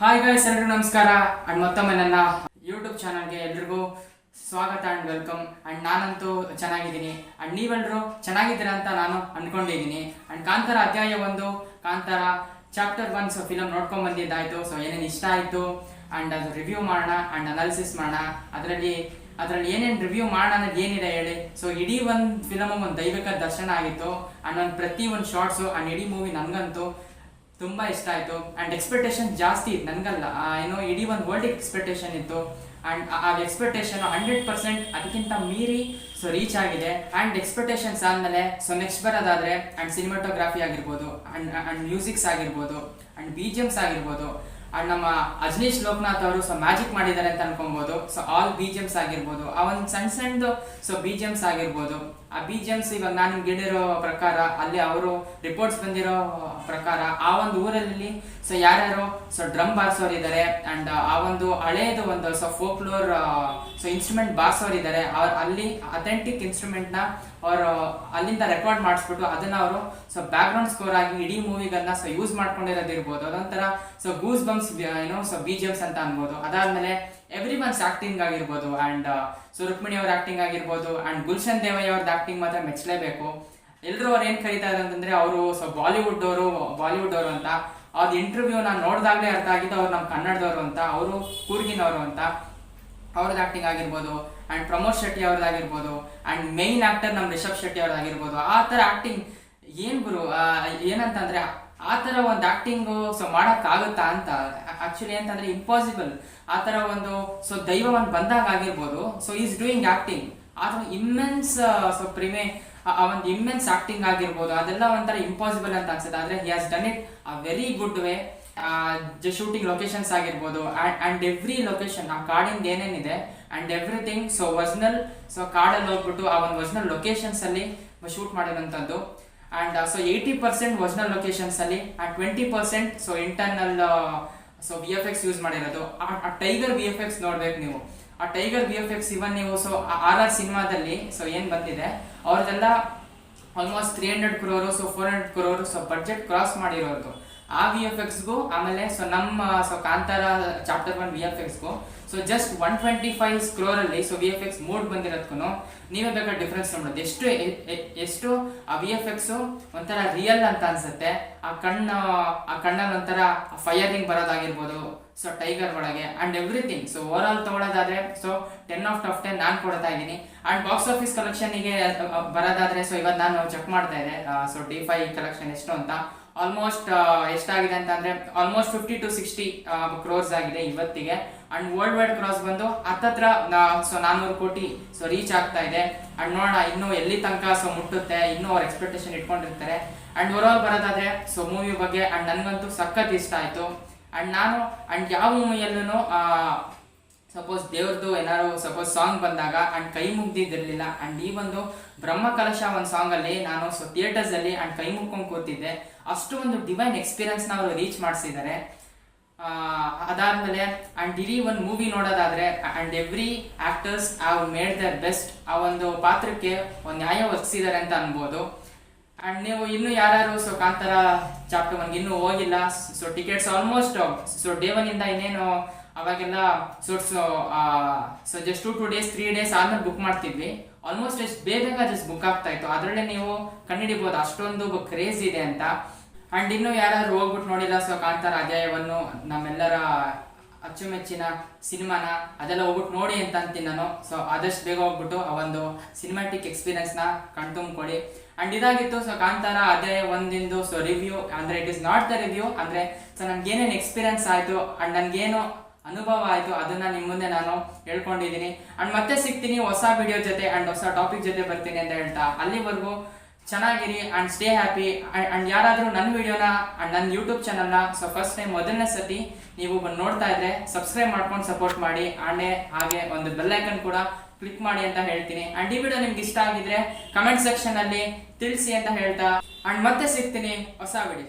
Hi guys ಎಲ್ರಿಗೂ ನಮಸ್ಕಾರ. And ಮತ್ತೊಮ್ಮೆ ನನ್ನ ಯೂಟ್ಯೂಬ್ ಚಾನಲ್ಗೆ ಎಲ್ರಿಗೂ ಸ್ವಾಗತ ಅಂಡ್ ವೆಲ್ಕಮ್ ಅಂಡ್ ನಾನಂತೂ ಚೆನ್ನಾಗಿದ್ದೀನಿ. ಅಂಡ್ ನೀವೆಲ್ಲರೂ ಚೆನ್ನಾಗಿದ್ದೀರಾ ಅಂತ ನಾನು ಅಂದ್ಕೊಂಡಿದ್ದೀನಿ. ಅಂಡ್ ಕಾಂತಾರ ಅಧ್ಯಾಯ ಒಂದು, Kantara chapter one so film ನೋಡ್ಕೊಂಡ್ ಬಂದಿದ್ದಾಯ್ತು. ಸೊ ಏನೇನು ಇಷ್ಟ ಆಯ್ತು? ಅಂಡ್ ಅದು ರಿವ್ಯೂ ಮಾಡೋಣ ಅಂಡ್ ಅನಾಲಿಸಿಸ್ ಮಾಡೋಣ. ಅದರಲ್ಲಿ ಅದರಲ್ಲಿ ಏನೇನು ರಿವ್ಯೂ ಮಾಡೋಣ ಅನ್ನೋದು ಏನಿದೆ ಹೇಳಿ. ಸೊ ಇಡೀ ಒಂದು ಫಿಲಮ್ ಒಂದು ದೈವಿಕ ದರ್ಶನ ಆಗಿತ್ತು. ಅಂಡ್ ಒಂದು ಪ್ರತಿ ಒಂದು ಶಾರ್ಟ್ಸು ಅಂಡ್ ಇಡೀ ಮೂವಿ ನನಗಂತೂ ತುಂಬಾ ಇಷ್ಟ ಆಯ್ತು. ಅಂಡ್ ಎಕ್ಸ್ಪೆಕ್ಟೇಷನ್ ಜಾಸ್ತಿ ಇತ್ತು. ನನಗಲ್ಲ. ಏನೋ ಇಡೀ ಒಂದು ವರ್ಲ್ಡ್ ಎಕ್ಸ್ಪೆಕ್ಟೇಷನ್ ಇತ್ತು. ಅಂಡ್ ಆ ಎಕ್ಸ್ಪೆಕ್ಟೇಷನ್ ಹಂಡ್ರೆಡ್ ಪರ್ಸೆಂಟ್ ಅದಕ್ಕಿಂತ ಮೀರಿ ಸೊ ರೀಚ್ ಆಗಿದೆ. ಅಂಡ್ ಎಕ್ಸ್ಪೆಕ್ಟೇಷನ್ಸ್ ಆದ್ಮೇಲೆ ಸೊ ನೆಕ್ಸ್ಟ್ ಬರೋದಾದ್ರೆ ಅಂಡ್ ಸಿನಿಮಾಟೋಗ್ರಫಿ ಆಗಿರ್ಬೋದು ಅಂಡ್ ಆ್ಯಂಡ್ ಮ್ಯೂಸಿಕ್ಸ್ ಆಗಿರ್ಬೋದು ಅಂಡ್ ಬಿ ಜಿ ಎಮ್ಸ್ ಆಗಿರ್ಬೋದು ಅಂಡ್ ನಮ್ಮ ಅಜನೀಶ್ ಲೋಕನಾಥ್ ಅವರು ಸೊ ಮ್ಯಾಜಿಕ್ ಮಾಡಿದ್ದಾರೆ ಅಂತ ಅನ್ಕೊಬಹುದು so all B G Ms ಆಗಿರ್ಬೋದು. ಆ ಒಂದು ಸಣ್ಣ ಸಣ್ಣದು ಸೊ ಬಿ ಜಿ ಎಮ್ಸ್ ಆಗಿರ್ಬೋದು. ಆ ಬಿ ಜಿ ಎಮ್ಸ್ ಇವಾಗ ನಾನು ನಿಮ್ಗೆ ಹೇಳಿರೋ ಪ್ರಕಾರ, ಅಲ್ಲಿ ಅವರು ರಿಪೋರ್ಟ್ಸ್ ಬಂದಿರೋ ಪ್ರಕಾರ, ಆ ಒಂದು ಊರಲ್ಲಿ ಸೊ ಯಾರ್ಯಾರು ಸೊ ಡ್ರಮ್ ಬಾರ್ಸೋರು ಇದ್ದಾರೆ ಅಂಡ್ ಆ ಒಂದು ಹಳೇದು ಒಂದು ಸೊ ಫೋಕ್ಲೋರ್ ಸೊ ಇನ್ಸ್ಟ್ರೂಮೆಂಟ್ ಬಾರ್ಸೋರು ಇದ್ದಾರೆ ಅವ್ರು ಅಲ್ಲಿ ಅಥೆಂಟಿಕ್ ಇನ್ಸ್ಟ್ರೂಮೆಂಟ್ನ ಅವರು ಅಲ್ಲಿಂದ ರೆಕಾರ್ಡ್ ಮಾಡಿಸ್ಬಿಟ್ಟು ಅದನ್ನ ಅವರು ಸೊ ಬ್ಯಾಕ್ ಗ್ರೌಂಡ್ ಸ್ಕೋರ್ ಆಗಿ ಇಡೀ ಮೂವಿಗಳನ್ನ ಸೊ ಯೂಸ್ ಮಾಡ್ಕೊಂಡಿರೋದಿರ್ಬೋದು. ಅದೊಂಥರ ಸೊ ಗೂಸ್ ಬಂಪ್ಸ್ ಏನು ಸೊ ಬಿ ಜಿ ಎಮ್ಸ್ ಅಂತ ಅನ್ಬೋದು. ಅದಾದ್ಮೇಲೆ ಎವ್ರಿ ಒನ್ಸ್ ಆಕ್ಟಿಂಗ್ ಆಗಿರ್ಬೋದು ಅಂಡ್ ಸೊ ರುಕ್ಮಿಣಿ ಅವ್ರ ಆಕ್ಟಿಂಗ್ ಆಗಿರ್ಬೋದು ಅಂಡ್ ಗುಲ್ಶನ್ ದೇವಯ್ಯ ಅವ್ರದ್ದು ಆಕ್ಟಿಂಗ್ ಮಾತ್ರ ಮೆಚ್ಚಲೇಬೇಕು. ಎಲ್ಲರೂ ಅವ್ರು ಏನು ಕರೀತಾ ಇದ್ದಾರೆ ಅಂತಂದ್ರೆ ಅವರು ಸೊ ಬಾಲಿವುಡ್ ಅವರು ಬಾಲಿವುಡ್ ಅವರು ಅಂತ. ಅವ್ರದ್ದು ಇಂಟರ್ವ್ಯೂ ನಾನು ನೋಡಿದಾಗಲೇ ಅರ್ಥ ಆಗಿದ್ದು ಅವ್ರು ನಮ್ಮ ಕನ್ನಡದವರು ಅಂತ, ಅವರು ಕೂರ್ಗಿನವರು ಅಂತ. ಅವ್ರದ್ದು ಆಕ್ಟಿಂಗ್ ಆಗಿರ್ಬೋದು ಅಂಡ್ ಪ್ರಮೋದ್ ಶೆಟ್ಟಿ ಅವ್ರದ್ದಾಗಿರ್ಬೋದು ಅಂಡ್ ಮೈನ್ ಆಕ್ಟರ್ ನಮ್ಮ ರಿಷಬ್ ಶೆಟ್ಟಿ ಅವ್ರದ್ದಾಗಿರ್ಬೋದು ಆ ಥರ ಆಕ್ಟಿಂಗ್ ಏನು ಗುರು ಏನಂತಂದ್ರೆ ಆ ಥರ ಒಂದು ಆಕ್ಟಿಂಗ್ ಸೊ ಮಾಡಕ್ ಆಗುತ್ತಾ ಅಂತ ಆ್ಯಕ್ಚುಲಿ ಅಂತಂದರೆ ಇಂಪಾಸಿಬಲ್ ಆ ಥರ ಒಂದು ಸೊ ದೈವ ಒಂದು ಬಂದಾಗ ಆಗಿರ್ಬೋದು ಸೊ ಈಸ್ ಡೂಯಿಂಗ್ ಆಕ್ಟಿಂಗ್ ಆದ್ರೆ ಇಮ್ಮೆನ್ಸ್ ಸೊ ಪ್ರಿಮೆ, ಆ ಒಂದು ಇಮ್ಮೆನ್ಸ್ ಆಕ್ಟಿಂಗ್ ಆಗಿರ್ಬೋದು, ಅದೆಲ್ಲ ಒಂಥರ ಇಂಪಾಸಿಬಲ್ ಅಂತ ಅನ್ಸುತ್ತೆ. ಆದರೆ he has done it a very good way shooting locations ಆಗಿರ್ಬೋದು ಅಂಡ್ ಎವ್ರಿ ಲೊಕೇಶನ್ ಆ ಕಾಡಿಂದ ಏನೇನಿದೆ and everything so original so ಕಾಡಲ್ಲಿ ಹೋಗ್ಬಿಟ್ಟು ಆ ಒಂದು ಒರಿಜಿನಲ್ ಲೊಕೇಶನ್ಸಲ್ಲಿ shoot ಮಾಡಿರೋಂಥದ್ದು and so eighty percent original ಲೊಕೇಶನ್ಸಲ್ಲಿ and twenty percent so internal so V F X use ಮಾಡಿರೋದು. ಆ ಟೈಗರ್ ವಿ ಎಫ್ ಎಕ್ಸ್ ನೋಡ್ಬೇಕು ನೀವು. ಆ tiger V F X even ನೀವು ಸೊ ಆರ್ ಆರ್ ಸಿನಿಮಾದಲ್ಲಿ ಸೊ ಏನು ಬಂದಿದೆ? ಅವ್ರದೆಲ್ಲ almost three hundred crore so four hundred crore so budget cross ಮಾಡಿರೋದು. ಆ ವಿ ಎಫ್ ಎಕ್ಸ್ಗೂ ಆಮೇಲೆ ಸೊ ನಮ್ಮ so Kantara chapter one V F ಎಕ್ಸ್ಗೂ so just one twenty five crore ಅಲ್ಲಿ so V F X mood ಬಂದಿರೋದ್ಕೂ ನೀವೇ ಬೇಕಾದ್ರೆ difference ನೋಡೋದು ಎಷ್ಟು ಎಷ್ಟು ಆ ವಿ ಎಫ್ ಎಕ್ಸ್ ಒಂಥರ ರಿಯಲ್ ಅಂತ ಅನ್ಸುತ್ತೆ. ಆ ಕಣ್ಣು, ಆ ಕಣ್ಣಲ್ಲಿ ಒಂಥರ ಫೈರಿಂಗ್ ಬರೋದಾಗಿರ್ಬೋದು. ಸೊ ಟೈಗರ್ ಒಳಗೆ and everything so over all ತಗೊಳ್ಳೋದಾದ್ರೆ so ten of of ten ನಾನು ಕೊಡ್ತಾ ಇದ್ದೀನಿ. ಅಂಡ್ ಬಾಕ್ಸ್ ಆಫೀಸ್ ಕಲೆಕ್ಷನ್ಗೆ ಬರೋದಾದ್ರೆ ಸೊ ಇವತ್ತು ನಾನು ಚೆಕ್ ಮಾಡ್ತಾ ಇದ್ದೆ. ಸೊ ಡಿ ಫೈ ಕಲೆಕ್ಷನ್ ಎಷ್ಟು ಅಂತ. ಆಲ್ಮೋಸ್ಟ್ ಎಷ್ಟಾಗಿದೆ ಅಂತ ಅಂದ್ರೆ almost fifty to sixty crores ಆಗಿದೆ ಇವತ್ತಿಗೆ. ಅಂಡ್ ವರ್ಲ್ಡ್ ವೈಡ್ ಕ್ರಾಸ್ ಬಂದು ಹತ್ತತ್ರ ಸೊ ನಾನ್ನೂರು ಕೋಟಿ ಸೊ ರೀಚ್ ಆಗ್ತಾ ಇದೆ. ಅಂಡ್ ನೋಡೋಣ, ಇನ್ನೂ ಎಲ್ಲಿ ತನಕ ಸೊ ಮುಟ್ಟುತ್ತೆ, ಇನ್ನೂ ಅವ್ರ ಎಕ್ಸ್ಪೆಕ್ಟೇಷನ್ ಇಟ್ಕೊಂಡಿರ್ತಾರೆ. ಅಂಡ್ ಓವರ್ ಆಲ್ ಬರೋದಾದ್ರೆ ಸೊ ಮೂವಿ ಬಗ್ಗೆ ಅಂಡ್ ನನಗಂತೂ ಸಖತ್ ಇಷ್ಟ ಆಯ್ತು. ಅಂಡ್ ನಾನು ಅಂಡ್ ಯಾವ ಮೂವಿಯಲ್ಲೂ ಸಪೋಸ್ ದೇವ್ರದ್ದು ಏನಾದ್ರು ಸಪೋಸ್ ಸಾಂಗ್ ಬಂದಾಗ ಅಂಡ್ ಕೈ ಮುಗ್ದಿದ್ದಿರಲಿಲ್ಲ ಅಂಡ್ ಈ ಒಂದು ಬ್ರಹ್ಮ ಕಲಶ ಒಂದು ಸಾಂಗ್ ಅಲ್ಲಿ ನಾನು ಸೊ ಥಿಯೇಟರ್ಸ್ ಅಲ್ಲಿ ಅಂಡ್ ಕೈ ಮುಗ್ಕೊಂಡು ಕೂತಿದ್ದೆ, ಅಷ್ಟು ಒಂದು ಡಿವೈನ್ ಎಕ್ಸ್ಪೀರಿಯನ್ಸ್ನ ಅವರು ರೀಚ್ ಮಾಡಿಸಿದ್ದಾರೆ. ಅದಾದ್ಮೇಲೆ ಅಂಡ್ ಇಡೀ ಒಂದು ಮೂವಿ ನೋಡೋದಾದ್ರೆ ಅಂಡ್ ಎವ್ರಿ ಆಕ್ಟರ್ಸ್ ಆ ಮೇಡ್ ದರ್ ಬೆಸ್ಟ್ ಆ ಒಂದು ಪಾತ್ರಕ್ಕೆ ಒಂದು ನ್ಯಾಯ ಒದಗಿಸಿದ್ದಾರೆ ಅಂತ ಅನ್ಬೋದು. ಅಂಡ್ ನೀವು ಇನ್ನು ಯಾರು ಸೊ ಕಾಂತಾರ ಚಾಪ್ಟರ್ ಒನ್ಗೆ ಇನ್ನೂ ಹೋಗಿಲ್ಲ. So tickets almost so day one ಇಂದ ಇನ್ನೇನು ಅವಾಗೆಲ್ಲ so so just two two days three days ಆದ್ಮೇಲೆ ಬುಕ್ ಮಾಡ್ತಿದ್ವಿ. ಆಲ್ಮೋಸ್ಟ್ ಎಷ್ಟು ಬೇಗ ಜಸ್ಟ್ ಬುಕ್ ಆಗ್ತಾ ಇತ್ತು. ಅದರಲ್ಲೇ ನೀವು ಕಂಡಿಡಿಬಹುದು ಅಷ್ಟೊಂದು ಕ್ರೇಜ್ ಇದೆ ಅಂತ. ಅಂಡ್ ಇನ್ನು ಯಾರು ಹೋಗ್ಬಿಟ್ಟು ನೋಡಿಲ್ಲ ಸೊ ಕಾಂತಾರ ಅಧ್ಯಾಯವನ್ನು, ನಮ್ಮೆಲ್ಲರ ಅಚ್ಚುಮೆಚ್ಚಿನ ಸಿನಿಮಾನ ಅದೆಲ್ಲ ಹೋಗ್ಬಿಟ್ಟು ನೋಡಿ ಅಂತ ಅಂತೀನಿ ನಾನು. ಸೊ ಆದಷ್ಟು ಬೇಗ ಹೋಗ್ಬಿಟ್ಟು ಆ ಒಂದು ಸಿನಿಮ್ಯಾಟಿಕ್ ಎಕ್ಸ್ಪೀರಿಯನ್ಸ್ನ ಕಣ್ತುಂಬ್ಕೊಳ್ಳಿ. ಅಂಡ್ ಇದಾಗಿತ್ತು ಸೊ ಕಾಂತಾರ, ಅದೇ ಒಂದಿಂದು ಸೊ ರಿವ್ಯೂ ಅಂದ್ರೆ it is not the review ಅಂದ್ರೆ ಸೊ ನನ್ಗೆ ಏನೇನು ಎಕ್ಸ್ಪೀರಿಯನ್ಸ್ ಆಯಿತು ಅಂಡ್ ನನ್ಗೇನು ಅನುಭವ ಆಯಿತು ಅದನ್ನ ನಿಮ್ಮ ಮುಂದೆ ನಾನು ಹೇಳ್ಕೊಂಡಿದ್ದೀನಿ. ಅಂಡ್ ಮತ್ತೆ ಸಿಗ್ತೀನಿ ಹೊಸ ವಿಡಿಯೋ ಜೊತೆ ಅಂಡ್ ಹೊಸ ಟಾಪಿಕ್ ಜೊತೆ ಬರ್ತೀನಿ ಅಂತ ಹೇಳ್ತಾ ಅಲ್ಲಿವರೆಗೂ ಚೆನ್ನಾಗಿರಿ ಅಂಡ್ ಸ್ಟೇ ಹ್ಯಾಪಿ ಅಂಡ್ ಯಾರಾದರೂ ನನ್ನ ವಿಡಿಯೋನ ಅಂಡ್ ನನ್ನ ಯೂಟ್ಯೂಬ್ ಚಾನಲ್ನ ಸೊ ಫಸ್ಟ್ ಟೈಮ್ ಮೊದಲನೇ ಸತಿ ನೀವು ಬಂದು ನೋಡ್ತಾ ಇದ್ರೆ ಸಬ್ಸ್ಕ್ರೈಬ್ ಮಾಡ್ಕೊಂಡು ಸಪೋರ್ಟ್ ಮಾಡಿ. ಆಂಡೆ ಹಾಗೆ ಒಂದು ಬೆಲ್ಲೈಕನ್ ಕೂಡ ಕ್ಲಿಕ್ ಮಾಡಿ ಅಂತ ಹೇಳ್ತೀನಿ. ಅಂಡ್ ಈ ವಿಡಿಯೋ ನಿಮ್ಗೆ ಇಷ್ಟ ಆಗಿದ್ರೆ ಕಮೆಂಟ್ ಸೆಕ್ಷನ್ ಅಲ್ಲಿ ತಿಳಿಸಿ ಅಂತ ಹೇಳ್ತಾ. ಅಂಡ್ ಮತ್ತೆ ಸಿಗ್ತೀನಿ ಹೊಸ ವಿಡಿಯೋ